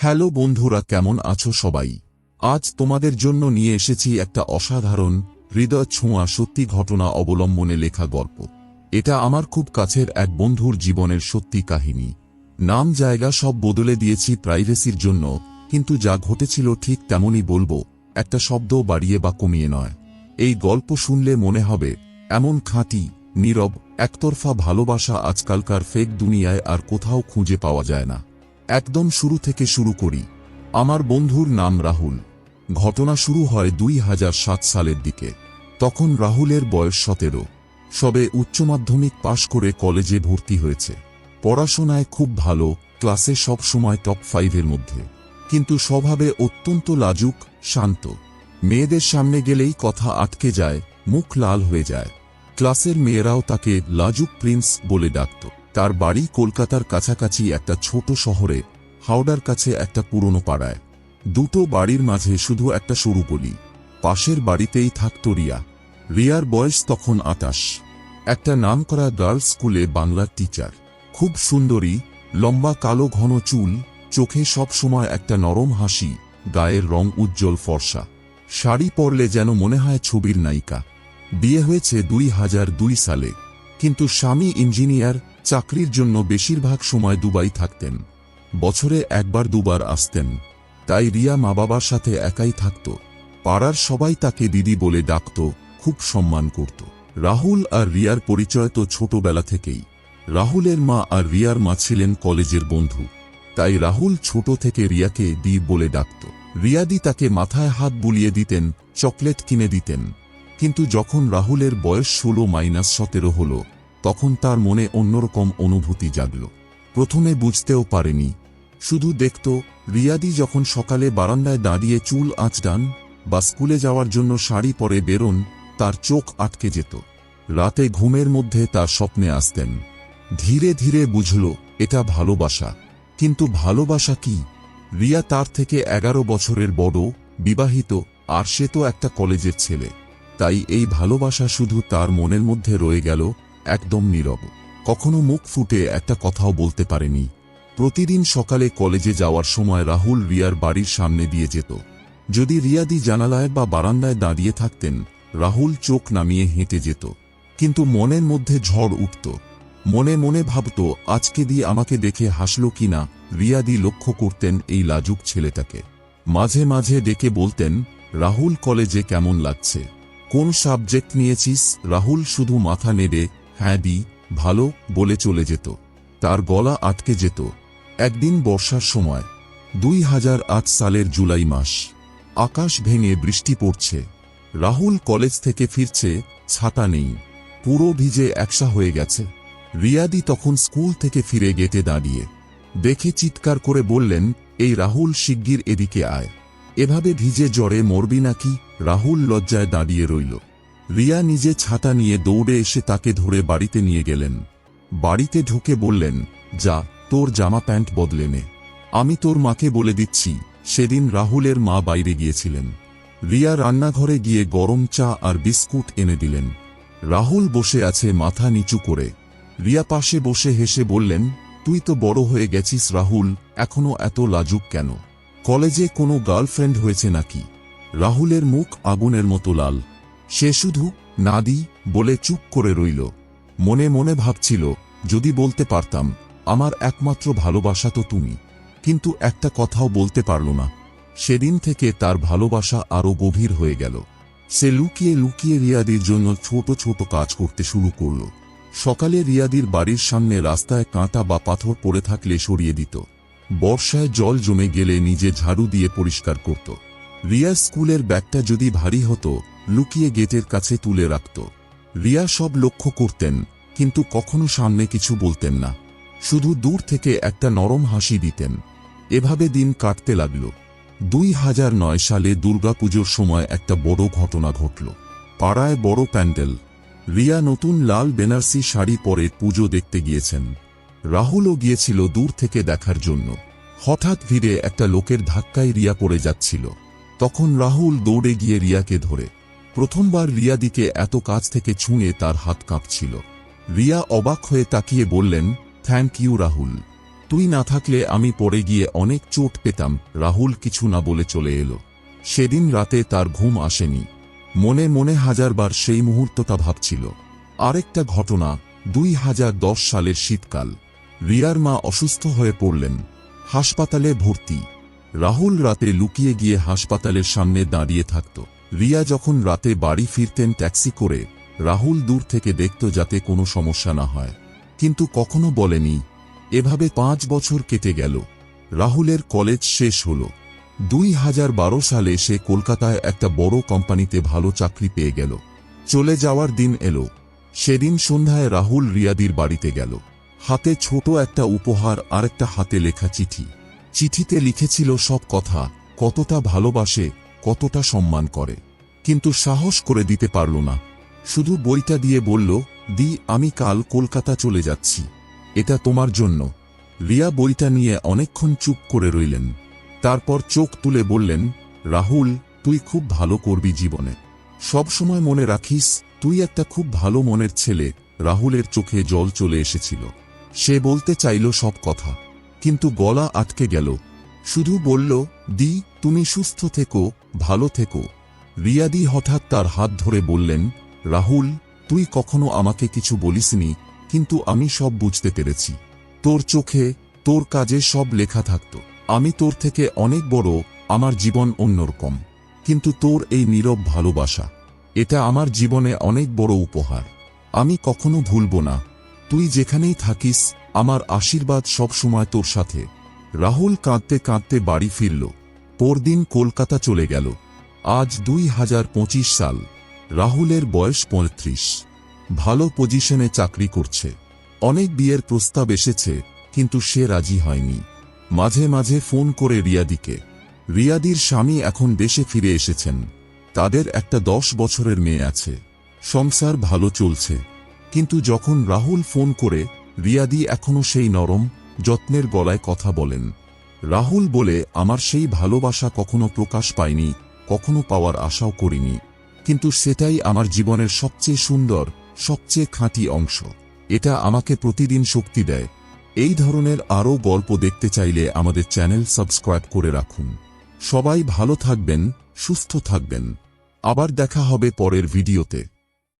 Hello বন্ধুরা, কেমন আছো সবাই? আজ তোমাদের জন্য নিয়ে এসেছি একটা অসাধারণ, হৃদয় ছোঁয়া সত্যি ঘটনা অবলম্বনে লেখা গল্প। এটা আমার খুব কাছের এক বন্ধুর জীবনের সত্যি কাহিনী। নাম, জায়গা সব বদলে দিয়েছি প্রাইভেসির জন্য, কিন্তু যা ঘটেছিল ঠিক তেমনই বলব, একটা শব্দ বাড়িয়ে বা কমিয়ে নয়। এই গল্প শুনলে মনে হবে, এমন খাঁটি, নীরব, একতরফা ভালোবাসা আজকালকার ফেক দুনিয়ায় আর কোথাও খুঁজে পাওয়া যায় না। একদম শুরু থেকে শুরু করি। আমার বন্ধুর নাম রাহুল। ঘটনা শুরু হয় দুই হাজার সাত সালের দিকে। তখন রাহুলের বয়স সতেরো। সবে উচ্চ মাধ্যমিক পাশ করে কলেজে ভর্তি হয়েছে। পড়াশোনায় খুব ভালো, ক্লাসে সব সময় টপ ফাইভের মধ্যে। কিন্তু স্বভাবে অত্যন্ত লাজুক, শান্ত। মেয়েদের সামনে গেলেই কথা আটকে যায়, মুখ লাল হয়ে যায়। ক্লাসের মেয়েরাও তাকে লাজুক প্রিন্স বলে ডাকত। তার বাড়ি কলকাতার কাছাকাছি একটা ছোট শহরে, হাওড়ার কাছে একটা পুরনো পাড়ায়। দুটো বাড়ির মাঝে শুধু একটা সরু গলি। পাশের বাড়িতেই থাকত রিয়া। রিয়ার বয়স তখন আটাশ। একটা নামকরা গার্লস স্কুলে বাংলার টিচার। খুব সুন্দরী, লম্বা কালো ঘন চুল, চোখে সব সময় একটা নরম হাসি, গায়ের রং উজ্জ্বল ফর্সা। শাড়ি পরলে যেন মনে হয় ছবির নায়িকা। বিয়ে হয়েছে দুই হাজার দুই সালে। কিন্তু স্বামী ইঞ্জিনিয়ার চাকরির জন্য বেশিরভাগ সময় দুবাই থাকতেন। বছরে একবার দুবার আসতেন। তাই রিয়া মা বাবার সাথে একাই থাকত। পাড়ার সবাই তাকে দিদি বলে ডাকত, খুব সম্মান করত। রাহুল আর রিয়ার পরিচয় তো ছোটবেলা থেকেই। রাহুলের মা আর রিয়ার মা ছিলেন কলেজের বন্ধু। তাই রাহুল ছোট থেকে রিয়াকে দি বলে ডাকত। রিয়াদি তাকে মাথায় হাত বুলিয়ে দিতেন, চকলেট কিনে দিতেন। কিন্তু যখন রাহুলের বয়স ষোলো মাইনাস সতেরো হল তখন তার মনে অন্যরকম অনুভূতি জাগল। প্রথমে বুঝতেও পারেনি। শুধু দেখত, রিয়াদি যখন সকালে বারান্দায় দাঁড়িয়ে চুল আঁচড়ান বা স্কুলে যাওয়ার জন্য শাড়ি পরে বেরোন, তার চোখ আটকে যেত। রাতে ঘুমের মধ্যে তার স্বপ্নে আসতেন। ধীরে ধীরে বুঝল, এটা ভালোবাসা। কিন্তু ভালোবাসা কি? রিয়া তার থেকে এগারো বছরের বড়, বিবাহিত, আর সে তো একটা কলেজের ছেলে। তাই এই ভালোবাসা শুধু তার মনের মধ্যে রয়ে গেল একদম নীরব। কখনো মুখ ফুটে একটা কথাও বলতে পারেনি। প্রতিদিন সকালে কলেজে যাওয়ার সময় রাহুল রিয়ার বাড়ির সামনে দিয়ে যেত। যদি রিয়াদি জানালায় বা বারান্দায় দাঁড়িয়ে থাকতেন, রাহুল চোখ নামিয়ে হেঁটে যেত। কিন্তু মনের মধ্যে ঝড় উঠত। মনে মনে ভাবত, আজকে দিয়ে আমাকে দেখে হাসল কিনা, রিয়াদি লক্ষ্য করতেন এই লাজুক ছেলেটাকে। মাঝে মাঝে ডেকে বলতেন, রাহুল কলেজে কেমন লাগছে? কোন সাবজেক্ট নিয়েছিস? রাহুল শুধু মাথা নেড়ে হ্যাঁ দি ভালো বলে চলে যেত। তার গলা আটকে যেত। একদিন বর্ষার সময়, দুই হাজার আট সালের জুলাই মাস, আকাশ ভেঙে বৃষ্টি পড়ছে। রাহুল কলেজ থেকে ফিরছে, ছাতা নেই। পুরো ভিজে একসা হয়ে গেছে। রিয়াদি তখন স্কুল থেকে ফিরে গেটে দাঁড়িয়ে। দেখে চিৎকার করে বললেন, এই রাহুল শিগগির এদিকে আয়। এভাবে ভিজে জ্বরে মরবি নাকি? রাহুল লজ্জায় দাঁড়িয়ে রইল। রিয়া নিজে ছাতা নিয়ে দৌড়ে এসে তাকে ধরে বাড়িতে নিয়ে গেলেন। বাড়িতে ঢুকে বললেন, যা, তোর জামা প্যান্ট বদলে নে। আমি তোর মাকে বলে দিচ্ছি, সেদিন রাহুলের মা বাইরে গিয়েছিলেন। রিয়া রান্নাঘরে গিয়ে গরম চা আর বিস্কুট এনে দিলেন। রাহুল বসে আছে মাথা নিচু করে। রিয়া পাশে বসে হেসে বললেন, তুই তো বড় হয়ে গেছিস রাহুল, এখনও এত লাজুক কেন? কলেজে কোনো গার্লফ্রেন্ড হয়েছে নাকি? রাহুলের মুখ আগুনের মতো লাল। সে শুধু নাদি বলে চুপ করে রইল। মনে মনে ভাবছিল, যদি বলতে পারতাম, আমার একমাত্র ভালোবাসা তো তুমি। কিন্তু একটা কথাও বলতে পারল না। সেদিন থেকে তার ভালোবাসা আরও গভীর হয়ে গেল। সে লুকিয়ে লুকিয়ে রিয়াদির জন্য ছোট ছোট কাজ করতে শুরু করল। সকালে রিয়াদির বাড়ির সামনে রাস্তায় কাঁটা বা পাথর পড়ে থাকলে সরিয়ে দিত। বর্ষায় জল জমে গেলে নিজে ঝাড়ু দিয়ে পরিষ্কার করত। রিয়া স্কুলের ব্যাগটা যদি ভারী হতো লুকিয়ে গেটের কাছে তুলে রাখত। রিয়া সব লক্ষ্য করতেন, কিন্তু কখনো সামনে কিছু বলতেন না। শুধু দূর থেকে একটা নরম হাসি দিতেন। এভাবে দিন কাটতে লাগল। দুই হাজার নয় সালে দুর্গাপুজোর সময় একটা বড় ঘটনা ঘটল। পাড়ায় বড় প্যান্ডেল। রিয়া নতুন লাল বেনারসি শাড়ি পরে পুজো দেখতে গিয়েছেন। রাহুলও গিয়েছিল দূর থেকে দেখার জন্য। হঠাৎ ভিড়ে একটা লোকের ধাক্কায় রিয়া পড়ে যাচ্ছিল। তখন রাহুল দৌড়ে গিয়ে রিয়াকে ধরে। প্রথমবার রিয়াদিকে এত কাছ থেকে ছুঁয়ে তার হাত কাঁপছিল। রিয়া অবাক হয়ে তাকিয়ে বললেন থ্যাংক ইউ রাহুল। তুই না থাকলে আমি পড়ে গিয়ে অনেক চোট পেতাম, রাহুল কিছু না বলে চলে এলো। সেদিন রাতে তার ঘুম আসেনি। মনে মনে হাজারবার সেই মুহূর্তটা ভাবছিল। আরেকটা ঘটনা, দুই হাজার দশ সালের শীতকাল। রিয়ার মা অসুস্থ হয়ে পড়লেন। হাসপাতালে ভর্তি। রাহুল রাতে লুকিয়ে গিয়ে হাসপাতালের সামনে দাঁড়িয়ে থাকত। রিয়া যখন রাতে বাড়ি ফিরতেন ট্যাক্সি করে, রাহুল দূর থেকে দেখত যাতে কোনো সমস্যা না হয়। কিন্তু কখনো বলেনি, এভাবে পাঁচ বছর কেটে গেল। রাহুলের কলেজ শেষ হল। দুই হাজার বারো সালে সে কলকাতায় একটা বড় কোম্পানিতে ভালো চাকরি পেয়ে গেল। চলে যাওয়ার দিন এলো। সেদিন সন্ধ্যায় রাহুল রিয়াদির বাড়িতে গেল। হাতে ছোট একটা উপহার আর একটা হাতে লেখা চিঠি। চিঠিতে লিখেছিল সব কথা, কতটা ভালোবাসে কতটা সম্মান করে। কিন্তু সাহস করে দিতে পারল না। শুধু বইটা দিয়ে বলল, দি, আমি কাল কলকাতা চলে যাচ্ছি। এটা তোমার জন্য। রিয়া বইটা নিয়ে অনেকক্ষণ চুপ করে রইলেন। তারপর চোখ তুলে বললেন, রাহুল, তুই খুব ভালো করবি জীবনে। সব সময় মনে রাখিস, তুই একটা খুব ভালো মনের ছেলে। রাহুলের চোখে জল চলে এসেছিল। সে বলতে চাইল সব কথা। কিন্তু গলা আটকে গেল। শুধু বলল, দি, তুমি সুস্থ থেকো ভালো থেকো। রিয়াদি হঠাৎ তার হাত ধরে বললেন, রাহুল, তুই কখনো আমাকে কিছু বলিসনি, কিন্তু আমি সব বুঝতে পেরেছি। তোর চোখে, তোর কাজে সব লেখা থাকত। আমি তোর থেকে অনেক বড়, আমার জীবন অন্যরকম। কিন্তু তোর এই নীরব ভালোবাসা, এটা আমার জীবনে অনেক বড় উপহার। আমি কখনো ভুলব না। তুই যেখানেই থাকিস, আমার আশীর্বাদ সবসময় তোর সাথে। রাহুল কাঁদতে কাঁদতে বাড়ি ফিরল। পরদিন কলকাতা চলে গেল। আজ দুই হাজার পঁচিশ সাল। রাহুলের বয়স পঁয়ত্রিশ। ভালো পজিশনে চাকরি করছে। অনেক বিয়ের প্রস্তাব এসেছে, কিন্তু সে রাজি হয়নি। মাঝে মাঝে ফোন করে রিয়াদিকে। রিয়াদির স্বামী এখন দেশে ফিরে এসেছেন। তাদের একটা দশ বছরের মেয়ে আছে। সংসার ভালো চলছে। কিন্তু যখন রাহুল ফোন করে, রিয়াদি এখনও সেই নরম, যত্নের গলায় কথা বলেন। রাহুল বলে, আমার সেই ভালোবাসা কখনো প্রকাশ পায়নি কখনো পাওয়ার আশাও করিনি। কিন্তু সেটাই আমার জীবনের সবচেয়ে সুন্দর, সবচেয়ে খাঁটি অংশ। এটা আমাকে প্রতিদিন শক্তি দেয়। এই ধরনের আরও গল্প দেখতে চাইলে আমাদের চ্যানেল সাবস্ক্রাইব করে রাখুন। সবাই ভালো থাকবেন, সুস্থ থাকবেন। আবার দেখা হবে পরের ভিডিওতে।